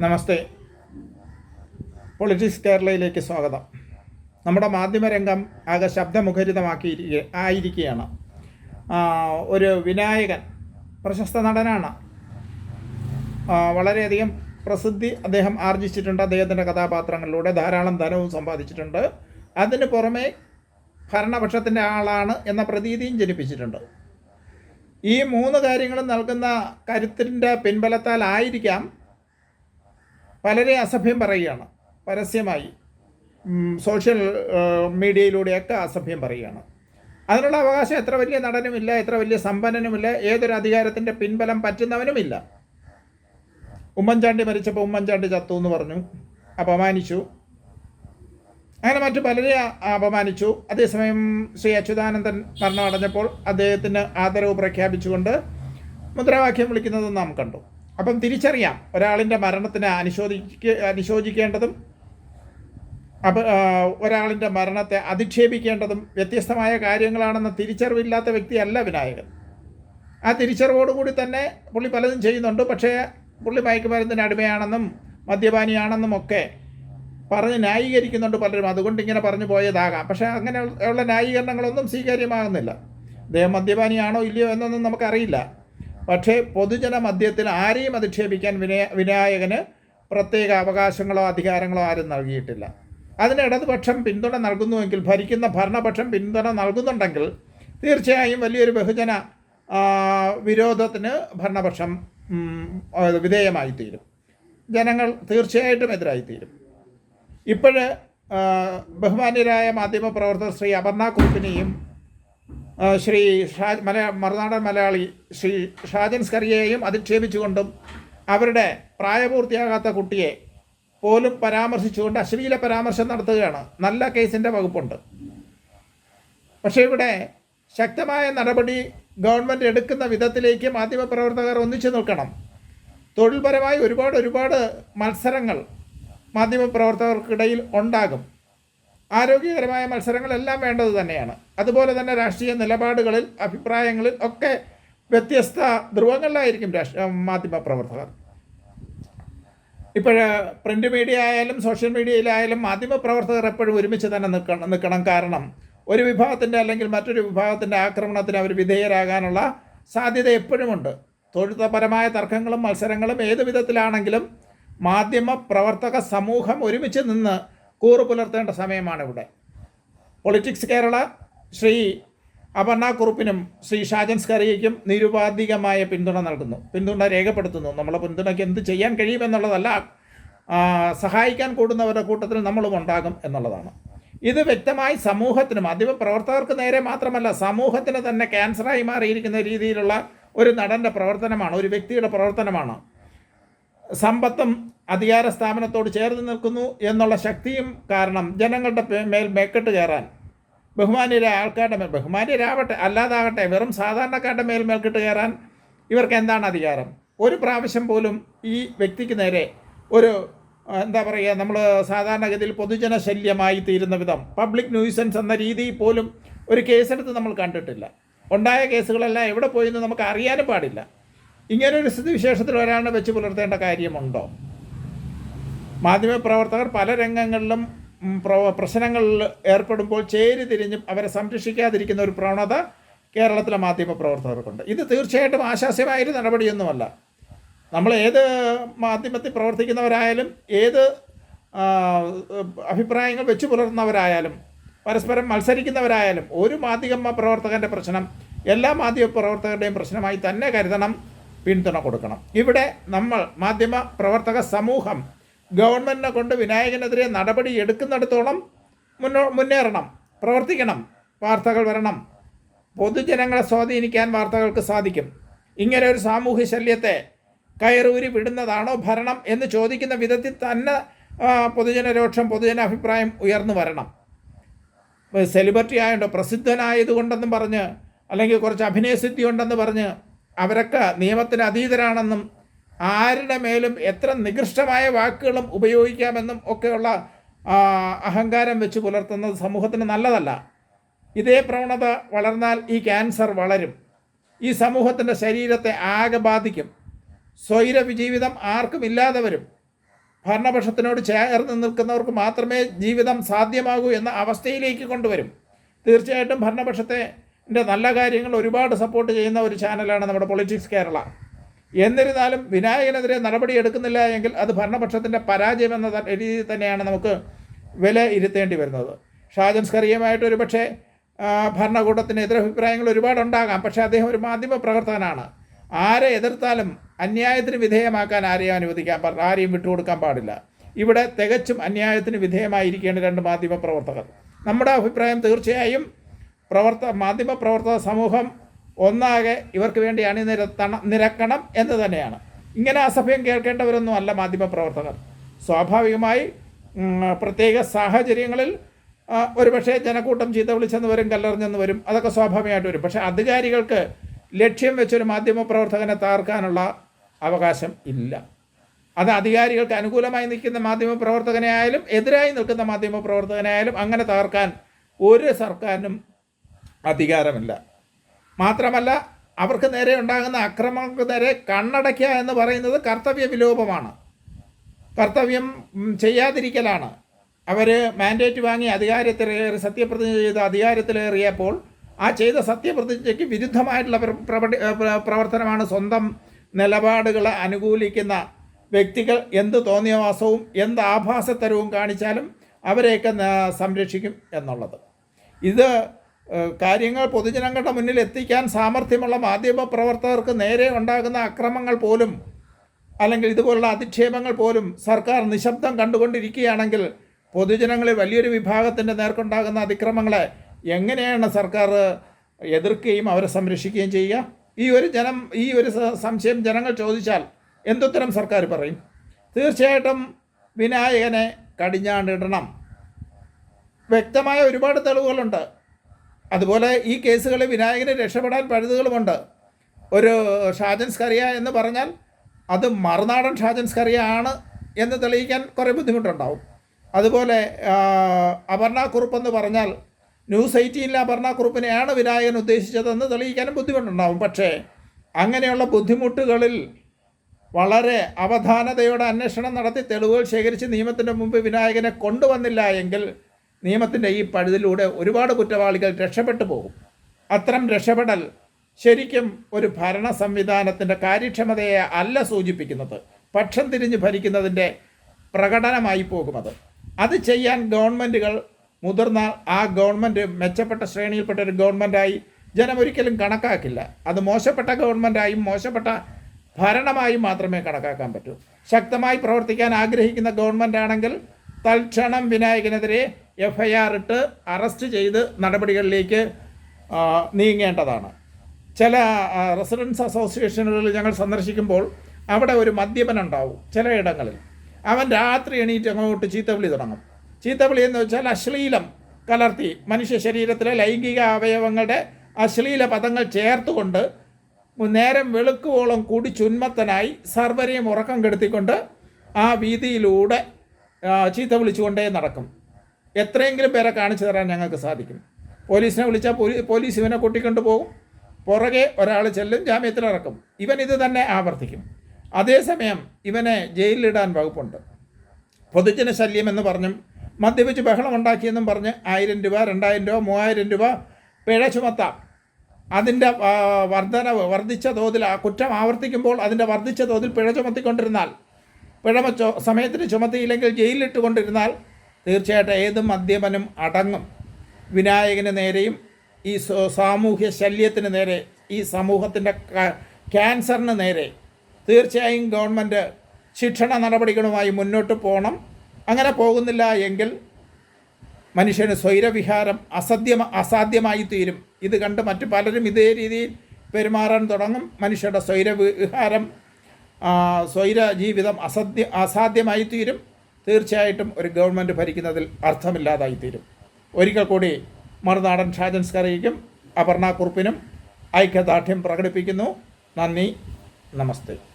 നമസ്തേ. Politics കേരളയിലേക്ക് സ്വാഗതം. നമ്മുടെ മാധ്യമരംഗം ആകെ ശബ്ദമുഖരിതമാക്കി ആയിരിക്കുകയാണ്. ഒരു വിനായകൻ പ്രശസ്ത നടനാണ്. വളരെയധികം പ്രസിദ്ധി അദ്ദേഹം ആർജിച്ചിട്ടുണ്ട്. അദ്ദേഹത്തിന്റെ കഥാപാത്രങ്ങളിലൂടെ ധാരാളം ധനവും സമ്പാദിച്ചിട്ടുണ്ട്. അതിന് പുറമെ ഭരണപക്ഷത്തിന്റെ ആളാണ് എന്ന പ്രതീതിയും ജനിപ്പിച്ചിട്ടുണ്ട്. ഈ മൂന്ന് കാര്യങ്ങളും നൽകുന്ന കരുത്തിന്റെ പിൻബലത്താലായിരിക്കാം പലരെ അസഭ്യം പറയുകയാണ്. പരസ്യമായി സോഷ്യൽ മീഡിയയിലൂടെയൊക്കെ അസഭ്യം പറയുകയാണ്. അതിനുള്ള അവകാശം എത്ര വലിയ നടനുമില്ല എത്ര വലിയ സമ്പന്നനുമില്ല ഏതൊരു അധികാരത്തിന്റെ പിൻബലം പറ്റുന്നവനുമില്ല. ഉമ്മൻചാണ്ടി മരിച്ചപ്പോൾ ഉമ്മൻചാണ്ടി ചത്തു എന്ന് പറഞ്ഞു അപമാനിച്ചു. അങ്ങനെ മറ്റു പലരെ അപമാനിച്ചു. അതേസമയം ശ്രീ അച്യുതാനന്ദൻ മരണമടഞ്ഞപ്പോൾ അദ്ദേഹത്തിന് ആദരവ് പ്രഖ്യാപിച്ചുകൊണ്ട് മുദ്രാവാക്യം വിളിക്കുന്നത് നാം കണ്ടു. അപ്പം തിരിച്ചറിയാം. ഒരാളിന്റെ മരണത്തിന് അനുശോചിക്ക അനുശോചിക്കേണ്ടതും അപ ഒരാളിന്റെ മരണത്തെ അധിക്ഷേപിക്കേണ്ടതും വ്യത്യസ്തമായ കാര്യങ്ങളാണെന്ന തിരിച്ചറിവില്ലാത്ത വ്യക്തിയല്ല വിനായകൻ. ആ തിരിച്ചറിവോടുകൂടി തന്നെ പുള്ളി പലതും ചെയ്യുന്നുണ്ട്. പക്ഷേ പുള്ളി മയക്കുമരുന്നിന് അടിമയാണെന്നും മദ്യപാനിയാണെന്നും ഒക്കെ പറഞ്ഞ് ന്യായീകരിക്കുന്നുണ്ട് പലരും. അതുകൊണ്ട് ഇങ്ങനെ പറഞ്ഞു പോയതാകാം. പക്ഷേ അങ്ങനെയുള്ള ന്യായീകരണങ്ങളൊന്നും സ്വീകാര്യമാകുന്നില്ല. അദ്ദേഹം മദ്യപാനിയാണോ ഇല്ലയോ എന്നൊന്നും നമുക്കറിയില്ല. പക്ഷേ പൊതുജന മധ്യത്തിൽ ആരെയും അധിക്ഷേപിക്കാൻ വിനയ വിനായകന് പ്രത്യേക അവകാശങ്ങളോ അധികാരങ്ങളോ ആരും നൽകിയിട്ടില്ല. അതിന് ഇടതുപക്ഷം പിന്തുണ നൽകുന്നുവെങ്കിൽ ഭരിക്കുന്ന ഭരണപക്ഷം പിന്തുണ നൽകുന്നുണ്ടെങ്കിൽ തീർച്ചയായും വലിയൊരു ബഹുജന വിരോധത്തിന് ഭരണപക്ഷം വിധേയമായി തീരും ജനങ്ങൾ തീർച്ചയായിട്ടും എതിരായിത്തീരും. ഇപ്പോഴ് ബഹുമാന്യരായ മാധ്യമപ്രവർത്തകർ ശ്രീ അപർണ കുറുപ്പിനെയും ശ്രീ ഷാ മല മറുനാടൻ മലയാളി ശ്രീ ഷാജൻ സ്കറിയെയും അധിക്ഷേപിച്ചുകൊണ്ടും അവരുടെ പ്രായപൂർത്തിയാകാത്ത കുട്ടിയെ പോലും പരാമർശിച്ചുകൊണ്ട് അശ്ലീല പരാമർശം നടത്തുകയാണ്. നല്ല കേസിന്റെ വകുപ്പുണ്ട്. പക്ഷേ ഇവിടെ ശക്തമായ നടപടി ഗവൺമെന്റ് എടുക്കുന്ന വിധത്തിലേക്ക് മാധ്യമപ്രവർത്തകർ ഒന്നിച്ചു നിൽക്കണം. തൊഴിൽപരമായി ഒരുപാട് ഒരുപാട് മത്സരങ്ങൾ മാധ്യമപ്രവർത്തകർക്കിടയിൽ ഉണ്ടാകും. ആരോഗ്യകരമായ മത്സരങ്ങളെല്ലാം വേണ്ടത് തന്നെയാണ്. അതുപോലെ തന്നെ രാഷ്ട്രീയ നിലപാടുകളിൽ അഭിപ്രായങ്ങളിൽ ഒക്കെ വ്യത്യസ്ത ധ്രുവങ്ങളിലായിരിക്കും രാഷ്ട്ര മാധ്യമ പ്രവർത്തകർ. ഇപ്പോൾ പ്രിന്റ് മീഡിയ ആയാലും സോഷ്യൽ മീഡിയയിലായാലും മാധ്യമ പ്രവർത്തകർ എപ്പോഴും ഒരുമിച്ച് തന്നെ നിൽക്കണം നിൽക്കണം. കാരണം ഒരു വിഭാഗത്തിന്റെ അല്ലെങ്കിൽ മറ്റൊരു വിഭാഗത്തിന്റെ ആക്രമണത്തിന് അവർ വിധേയരാകാനുള്ള സാധ്യത എപ്പോഴുമുണ്ട്. തൊഴുത്തപരമായ തർക്കങ്ങളും മത്സരങ്ങളും ഏത് വിധത്തിലാണെങ്കിലും മാധ്യമ പ്രവർത്തക സമൂഹം ഒരുമിച്ച് നിന്ന് കൂറു പുലർത്തേണ്ട സമയമാണ് ഇവിടെ പൊളിറ്റിക്സ് കേരള ശ്രീ അപർണ കുറുപ്പിനും ശ്രീ ഷാജൻ സ്കറിയയ്ക്കും നിരുപാധികമായ പിന്തുണ നൽകുന്നു. പിന്തുണ രേഖപ്പെടുത്തുന്നു. നമ്മളെ പിന്തുണയ്ക്ക് എന്ത് ചെയ്യാൻ കഴിയുമെന്നുള്ളതല്ല സഹായിക്കാൻ കൂടുന്നവരുടെ കൂട്ടത്തിൽ നമ്മളും ഉണ്ടാകും എന്നുള്ളതാണ്. ഇത് വ്യക്തമായി സമൂഹത്തിന് മാധ്യമ പ്രവർത്തകർക്ക് നേരെ മാത്രമല്ല സമൂഹത്തിന് തന്നെ ക്യാൻസറായി മാറിയിരിക്കുന്ന രീതിയിലുള്ള ഒരു നടന്റെ പ്രവർത്തനമാണ് ഒരു വ്യക്തിയുടെ പ്രവർത്തനമാണ്. സമ്പത്തും അധികാര സ്ഥാപനത്തോട് ചേർന്ന് നിൽക്കുന്നു എന്നുള്ള ശക്തിയും കാരണം ജനങ്ങളുടെ മേൽ മേക്കെട്ട് കയറാൻ. ബഹുമാനിയിലെ ആൾക്കാരുടെ മേൽ ബഹുമാനിയരാവട്ടെ അല്ലാതാകട്ടെ വെറും സാധാരണക്കാരുടെ മേൽ മേൽക്കിട്ട് കയറാൻ ഇവർക്ക് എന്താണ് അധികാരം? ഒരു പ്രാവശ്യം പോലും ഈ വ്യക്തിക്ക് നേരെ ഒരു എന്താ പറയുക നമ്മൾ സാധാരണഗതിയിൽ പൊതുജന ശല്യമായി തീരുന്ന വിധം പബ്ലിക് ന്യൂസൻസ് എന്ന രീതിയിൽ പോലും ഒരു കേസെടുത്ത് നമ്മൾ കണ്ടിട്ടില്ല. ഉണ്ടായ കേസുകളെല്ലാം എവിടെ പോയി എന്ന് നമുക്ക് അറിയാനും പാടില്ല. ഇങ്ങനൊരു സ്ഥിതിവിശേഷത്തിൽ ഒരാളെ വെച്ച് പുലർത്തേണ്ട കാര്യമുണ്ടോ? മാധ്യമപ്രവർത്തകർ പല രംഗങ്ങളിലും പ്ര- പ്രശ്നങ്ങളിൽ ഏർപ്പെടുമ്പോൾ ചേരി തിരിഞ്ഞും അവരെ സംരക്ഷിക്കാതിരിക്കുന്ന ഒരു പ്രവണത കേരളത്തിലെ മാധ്യമപ്രവർത്തകർക്കുണ്ട്. ഇത് തീർച്ചയായിട്ടും ആശാസ്യമായൊരു നടപടിയൊന്നുമല്ല. നമ്മൾ ഏത് മാധ്യമത്തിൽ പ്രവർത്തിക്കുന്നവരായാലും ഏത് അഭിപ്രായങ്ങൾ വെച്ച് പുലർത്തുന്നവരായാലും പരസ്പരം മത്സരിക്കുന്നവരായാലും ഒരു മാധ്യമ പ്രവർത്തകന്റെ പ്രശ്നം എല്ലാ മാധ്യമപ്രവർത്തകരുടെയും പ്രശ്നമായി തന്നെ കരുതണം പിന്തുണ കൊടുക്കണം. ഇവിടെ നമ്മൾ മാധ്യമ പ്രവർത്തക സമൂഹം ഗവൺമെന്റിനെ കൊണ്ട് വിനായകനെതിരെ നടപടി എടുക്കുന്നിടത്തോളം മുന്നോ മുന്നേറണം പ്രവർത്തിക്കണം വാർത്തകൾ വരണം. പൊതുജനങ്ങളെ സ്വാധീനിക്കാൻ വാർത്തകൾക്ക് സാധിക്കും. ഇങ്ങനെ ഒരു സാമൂഹ്യ ശല്യത്തെ കയറൂരി വിടുന്നതാണോ ഭരണം എന്ന് ചോദിക്കുന്ന വിധത്തിൽ തന്നെ പൊതുജനരോക്ഷം പൊതുജന അഭിപ്രായം ഉയർന്നു വരണം. സെലിബ്രിറ്റി ആയതുകൊണ്ട് പ്രസിദ്ധനായതുകൊണ്ടെന്നും പറഞ്ഞ് അല്ലെങ്കിൽ കുറച്ച് അഭിനയസിദ്ധി ഉണ്ടെന്ന് പറഞ്ഞ് അവരൊക്കെ നിയമത്തിന് അതീതരാണെന്നും ആരുടെ മേലും എത്ര നികൃഷ്ടമായ വാക്കുകളും ഉപയോഗിക്കാമെന്നും ഒക്കെയുള്ള അഹങ്കാരം വെച്ച് പുലർത്തുന്നത് സമൂഹത്തിന് നല്ലതല്ല. ഇതേ പ്രവണത വളർന്നാൽ ഈ ക്യാൻസർ വളരും. ഈ സമൂഹത്തിന്റെ ശരീരത്തെ ആകെ ബാധിക്കും. സ്വൈര ജീവിതം ആർക്കും ഇല്ലാതെ വരും. ഭരണപക്ഷത്തിനോട് ചേർന്ന് നിൽക്കുന്നവർക്ക് മാത്രമേ ജീവിതം സാധ്യമാകൂ എന്ന അവസ്ഥയിലേക്ക് കൊണ്ടുവരും. തീർച്ചയായിട്ടും ഭരണപക്ഷത്തെ നല്ല കാര്യങ്ങൾ ഒരുപാട് സപ്പോർട്ട് ചെയ്യുന്ന ഒരു ചാനലാണ് നമ്മുടെ പൊളിറ്റിക്സ് കേരള എന്നിരുന്നാലും വിനായകനെതിരെ നടപടി എടുക്കുന്നില്ല എങ്കിൽ അത് ഭരണപക്ഷത്തിന്റെ പരാജയം എന്ന രീതിയിൽ തന്നെയാണ് നമുക്ക് വില ഇരുത്തേണ്ടി വരുന്നത്. ഷാജൻ സ്കറിയുമായിട്ട് ഒരു പക്ഷേ ആ, ഭരണകൂടത്തിന് എതിരഭിപ്രായങ്ങൾ ഒരുപാടുണ്ടാകാം. പക്ഷേ അദ്ദേഹം ഒരു മാധ്യമ പ്രവർത്തകനാണ് ആരെ എതിർത്താലും അന്യായത്തിന് വിധേയമാക്കാൻ ആരെയും അനുവദിക്കാൻ ആരെയും വിട്ടുകൊടുക്കാൻ പാടില്ല. ഇവിടെ തികച്ചും അന്യായത്തിന് വിധേയമായിരിക്കേണ്ട രണ്ട് മാധ്യമ പ്രവർത്തകർ നമ്മുടെ അഭിപ്രായം തീർച്ചയായും പ്രവർത്ത മാധ്യമ പ്രവർത്തക സമൂഹം ഒന്നാകെ ഇവർക്ക് വേണ്ടി അണിനിരത്തണം നിരക്കണം എന്ന് തന്നെയാണ്. ഇങ്ങനെ അസഭ്യം കേൾക്കേണ്ടവരൊന്നും അല്ല മാധ്യമപ്രവർത്തകർ. സ്വാഭാവികമായി പ്രത്യേക സാഹചര്യങ്ങളിൽ ഒരുപക്ഷെ ജനക്കൂട്ടം ചീത്ത വിളിച്ചെന്ന് വരും കല്ലെറിഞ്ഞെന്ന് വരും അതൊക്കെ സ്വാഭാവികമായിട്ട് വരും. പക്ഷേ അധികാരികൾക്ക് ലക്ഷ്യം വെച്ചൊരു മാധ്യമപ്രവർത്തകനെ തകർക്കാനുള്ള അവകാശം ഇല്ല. അത് അധികാരികൾക്ക് അനുകൂലമായി നിൽക്കുന്ന മാധ്യമപ്രവർത്തകനെ ആയാലും എതിരായി നിൽക്കുന്ന മാധ്യമപ്രവർത്തകനെ ആയാലും അങ്ങനെ തകർക്കാൻ ഒരു സർക്കാരിനും അധികാരമില്ല. മാത്രമല്ല അവർക്ക് നേരെ ഉണ്ടാകുന്ന അക്രമങ്ങൾക്ക് നേരെ കണ്ണടയ്ക്കുക എന്ന് പറയുന്നത് കർത്തവ്യ വിലോപമാണ്. കർത്തവ്യം ചെയ്യാതിരിക്കലാണ്. അവർ മാൻഡേറ്റ് വാങ്ങി അധികാരത്തിലേറി സത്യപ്രതിജ്ഞ ചെയ്ത് അധികാരത്തിലേറിയപ്പോൾ ആ ചെയ്ത സത്യപ്രതിജ്ഞയ്ക്ക് വിരുദ്ധമായിട്ടുള്ള പ്ര- പ്രവടി- ഏ, പ്ര- പ്രവർത്തനമാണ് സ്വന്തം നിലപാടുകളെ അനുകൂലിക്കുന്ന വ്യക്തികൾ എന്ത് തോന്നിയവാസവും എന്ത് ആഭാസത്തരവും കാണിച്ചാലും അവരെയൊക്കെ സംരക്ഷിക്കും എന്നുള്ളത്. ഇത് കാര്യങ്ങൾ പൊതുജനങ്ങളുടെ മുന്നിൽ എത്തിക്കാൻ സാമർഥ്യമുള്ള മാധ്യമ പ്രവർത്തകർക്ക് നേരെ ഉണ്ടാകുന്ന അക്രമങ്ങൾ പോലും അല്ലെങ്കിൽ ഇതുപോലുള്ള അധിക്ഷേപങ്ങൾ പോലും സർക്കാർ നിശബ്ദം കണ്ടുകൊണ്ടിരിക്കുകയാണെങ്കിൽ പൊതുജനങ്ങളിൽ വലിയൊരു വിഭാഗത്തിന്റെ നേർക്കുണ്ടാകുന്ന അതിക്രമങ്ങളെ എങ്ങനെയാണ് സർക്കാർ എതിർക്കുകയും അവരെ സംരക്ഷിക്കുകയും ചെയ്യുക? ഈ ഒരു ജനം ഈ ഒരു സംശയം ജനങ്ങൾ ചോദിച്ചാൽ എന്തുത്തരം സർക്കാർ പറയും? തീർച്ചയായിട്ടും വിനായകനെ കടിഞ്ഞാണ്ടിടണം. വ്യക്തമായ ഒരുപാട് തെളിവുകളുണ്ട്. അതുപോലെ ഈ കേസുകളിൽ വിനായകനെ രക്ഷപ്പെടാൻ പഴുതുകളുമുണ്ട്. ഒരു ഷാജൻസ് കറിയ എന്ന് പറഞ്ഞാൽ അത് മറുനാടൻ ഷാജൻസ് കറിയ ആണ് എന്ന് തെളിയിക്കാൻ കുറേ ബുദ്ധിമുട്ടുണ്ടാവും. അതുപോലെ അപർണ കുറുപ്പെന്ന് പറഞ്ഞാൽ ന്യൂസ് എയ്റ്റീനിലെ അപർണ കുറുപ്പിനെയാണ് വിനായകൻ ഉദ്ദേശിച്ചതെന്ന് തെളിയിക്കാനും ബുദ്ധിമുട്ടുണ്ടാവും. പക്ഷേ അങ്ങനെയുള്ള ബുദ്ധിമുട്ടുകളിൽ വളരെ അവധാനതയോടെ അന്വേഷണം നടത്തി തെളിവുകൾ ശേഖരിച്ച് നിയമത്തിന്റെ മുമ്പ് വിനായകനെ കൊണ്ടുവന്നില്ല എങ്കിൽ നിയമത്തിന്റെ ഈ പഴുതിലൂടെ ഒരുപാട് കുറ്റവാളികൾ രക്ഷപ്പെട്ടു പോകും. അത്തരം രക്ഷപ്പെടൽ ശരിക്കും ഒരു ഭരണ സംവിധാനത്തിന്റെ കാര്യക്ഷമതയെ അല്ല സൂചിപ്പിക്കുന്നത്. പക്ഷം തിരിഞ്ഞ് ഭരിക്കുന്നതിന്റെ പ്രകടനമായി പോകുമത്. അത് ചെയ്യാൻ ഗവൺമെന്റുകൾ മുതിർന്നാൽ ആ ഗവൺമെന്റ് മെച്ചപ്പെട്ട ശ്രേണിയിൽപ്പെട്ട ഒരു ഗവൺമെന്റായി ജനം ഒരിക്കലും കണക്കാക്കില്ല. അത് മോശപ്പെട്ട ഗവൺമെന്റായും മോശപ്പെട്ട ഭരണമായും മാത്രമേ കണക്കാക്കാൻ പറ്റൂ. ശക്തമായി പ്രവർത്തിക്കാൻ ആഗ്രഹിക്കുന്ന ഗവൺമെന്റ് ആണെങ്കിൽ തൽക്ഷണം വിനായകനെതിരെ എഫ് ഐ ആർ ഇട്ട് അറസ്റ്റ് ചെയ്ത് നടപടികളിലേക്ക് നീങ്ങേണ്ടതാണ്. ചില റെസിഡൻസ് അസോസിയേഷനുകളിൽ ഞങ്ങൾ സന്ദർശിക്കുമ്പോൾ അവിടെ ഒരു മദ്യപനുണ്ടാവും ചിലയിടങ്ങളിൽ. അവൻ രാത്രി എണീറ്റ് അങ്ങോട്ട് ചീത്തവിളി തുടങ്ങും. ചീത്തവിളി എന്ന് വെച്ചാൽ അശ്ലീലം കലർത്തി മനുഷ്യ ശരീരത്തിലെ ലൈംഗിക അവയവങ്ങളുടെ അശ്ലീല പദങ്ങൾ ചേർത്തുകൊണ്ട് നേരം വെളുക്കുവോളം കൂടി ചുന്മത്തനായി സർവരെയും ഉറക്കം കെടുത്തിക്കൊണ്ട് ആ വീതിയിലൂടെ ചീത്ത വിളിച്ചുകൊണ്ടേ നടക്കും. എത്രയെങ്കിലും പേരെ കാണിച്ചു തരാൻ ഞങ്ങൾക്ക് സാധിക്കും. പോലീസിനെ വിളിച്ചാൽ പോലീസ് ഇവനെ കൂട്ടിക്കൊണ്ട് പോകും. പുറകെ ഒരാൾ ചെല്ലും ജാമ്യത്തിലിറക്കും. ഇവൻ ഇത് തന്നെ ആവർത്തിക്കും. അതേസമയം ഇവനെ ജയിലിലിടാൻ വകുപ്പുണ്ട്. പൊതുജന ശല്യം എന്ന് പറഞ്ഞും മദ്യപിച്ച് ബഹളം ഉണ്ടാക്കിയെന്നും പറഞ്ഞ് ആയിരം രൂപ രണ്ടായിരം രൂപ മൂവായിരം രൂപ പിഴ ചുമത്താം. അതിന്റെ വർധന വർധനവ് വർദ്ധിച്ച തോതിൽ ആ കുറ്റം ആവർത്തിക്കുമ്പോൾ അതിന്റെ വർദ്ധിച്ച തോതിൽ പിഴ ചുമത്തിക്കൊണ്ടിരുന്നാൽ പിഴ ചു സമയത്തിന് ചുമത്തിയില്ലെങ്കിൽ ജയിലിലിട്ട് കൊണ്ടിരുന്നാൽ തീർച്ചയായിട്ടും ഏത് മദ്യപനും അടങ്ങും? വിനായകന് നേരെയും ഈ സാമൂഹ്യ ശല്യത്തിന് നേരെ ഈ സമൂഹത്തിന്റെ ക്യാൻസറിന് നേരെ തീർച്ചയായും ഗവൺമെന്റ് ശിക്ഷണ നടപടികളുമായി മുന്നോട്ട് പോകണം. അങ്ങനെ പോകുന്നില്ല എങ്കിൽ മനുഷ്യന് സ്വൈരവിഹാരം അസധ്യം അസാധ്യമായി തീരും. ഇത് കണ്ട് മറ്റു പലരും ഇതേ രീതിയിൽ പെരുമാറാൻ തുടങ്ങും. മനുഷ്യരുടെ സ്വൈരവിഹാരം സ്വൈര ജീവിതം അസധ്യ അസാധ്യമായി തീരും. തീർച്ചയായിട്ടും ഒരു ഗവൺമെന്റ് ഭരിക്കുന്നതിൽ അർത്ഥമില്ലാതായിത്തീരും. ഒരിക്കൽ കൂടി മറുനാടൻ ഷാജൻ സ്കറിക്കും അപർണ കുറുപ്പിനും ഐക്യദാർഢ്യം പ്രകടിപ്പിക്കുന്നു. നന്ദി നമസ്തേ.